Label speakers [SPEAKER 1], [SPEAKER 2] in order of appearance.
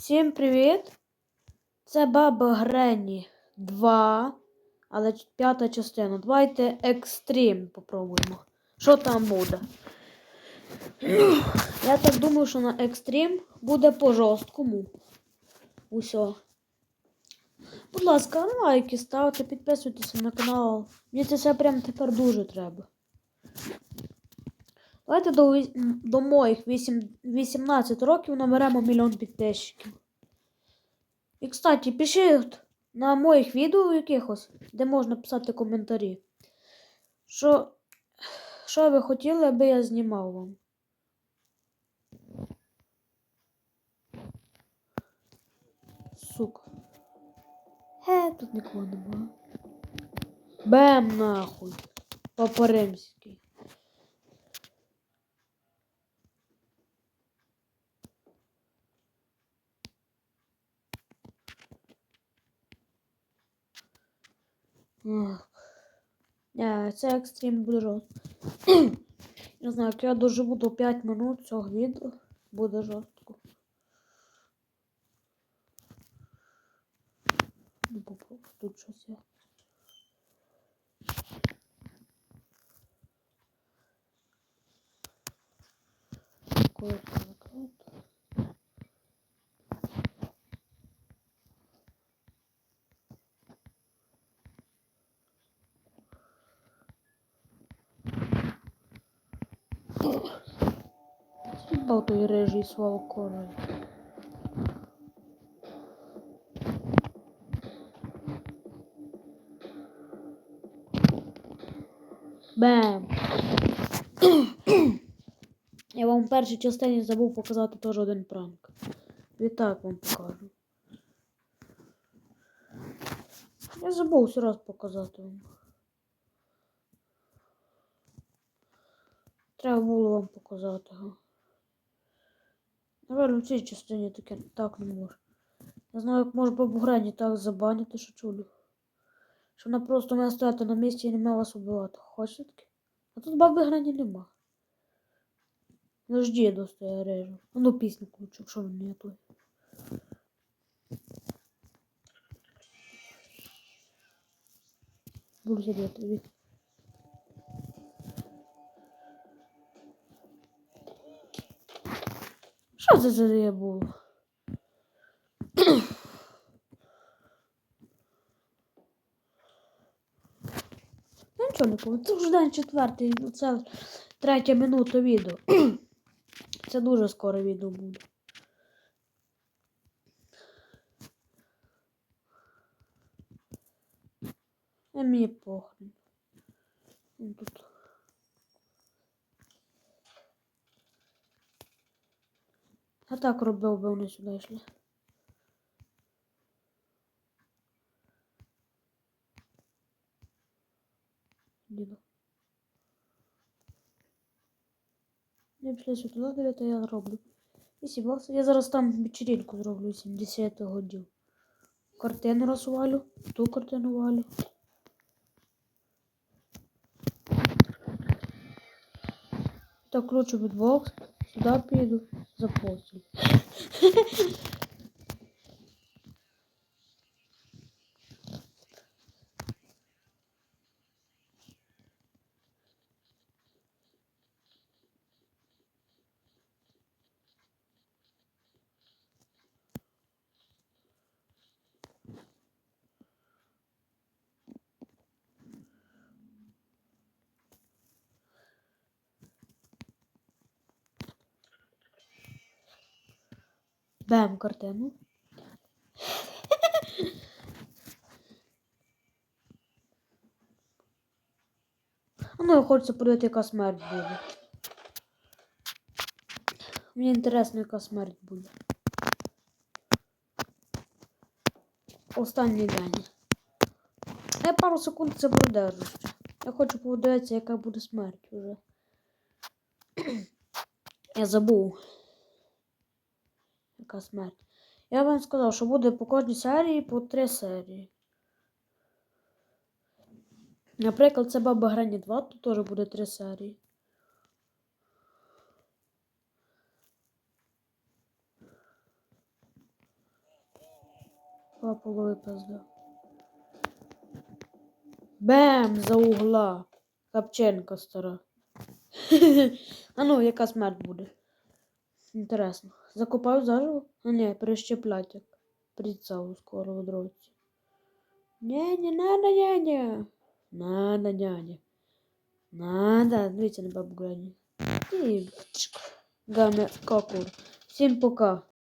[SPEAKER 1] Всім привіт! Це Баба Гренні 2, але п'ята частина. Давайте екстрім попробуємо. Що там буде? Я так думаю, що на екстрім буде по жорсткому. Усьо. Будь ласка, лайки ставте, підписуйтеся на канал. Мені це все прям тепер дуже треба. Давайте до, до моїх 8, 18 років наберемо мільйон підписчиків. І, кстати, пишіть на моїх відео якихось, де можна писати коментарі. Що, що ви хотіли, аби я знімав вам? Сука. Е, тут нікого немає. Бем нахуй. Папа це екстрім буде. Не знаю, як я доживу до 5 минут цього відео, буде жорстко. Ну, тут щось є. Коротко Рижий свого короля. Бем! Я вам в першій частині забув показати теж один пранк. Відтак вам покажу. Я забув все раз показати вам. Треба було вам показати. Га. Напевно, в цій частині таке так не може. Я знаю, як може бабу Грені так забанити, що чулю. Що вона просто має стояти на місці і не має вас убивати. Хочете таке? А тут баби Грені нема. Ну ж діду стоя режу. Ну пісню включу, якщо він не той. Буду сидіти. Що це за було? Я нічого не помню. Це вже день четвертий, ну, це третя минута відео. Це дуже скоро відео буде. А мені похрен. Ну, Тут. А так робив би вони сюди йшли. Діду. Не пішли сюди, дев'ята я зроблю. І сібався. Я зараз там вечеринку зроблю 70 годів. Картину розвалю, ту картину валю. Так кручу бітбокс, сюди піду, запостю. Бем картину. А ну, я хочу подивити, яка смерть буде. Мені інтересно, яка смерть буде. Останній день. Я пару секунд це продержу. Я хочу подивитися, яка буде смерть вже. Я забув. Яка смерть. Я вам сказав, що буде по кожній серії по три серії. Наприклад, це Баба Грані 2, тут теж буде три серії. Папуловий пизда. Бем! За угла. Капченка стара. а ну, яка смерть буде? Інтересно. Закопаю заживо? Не, прищеплять перещеплять як. Прицелу скоро в дроці. Ні, не надо, няня. Надо, няня. Надо. Дивіться на бабу Грані. І. Гаме какур. Всім пока.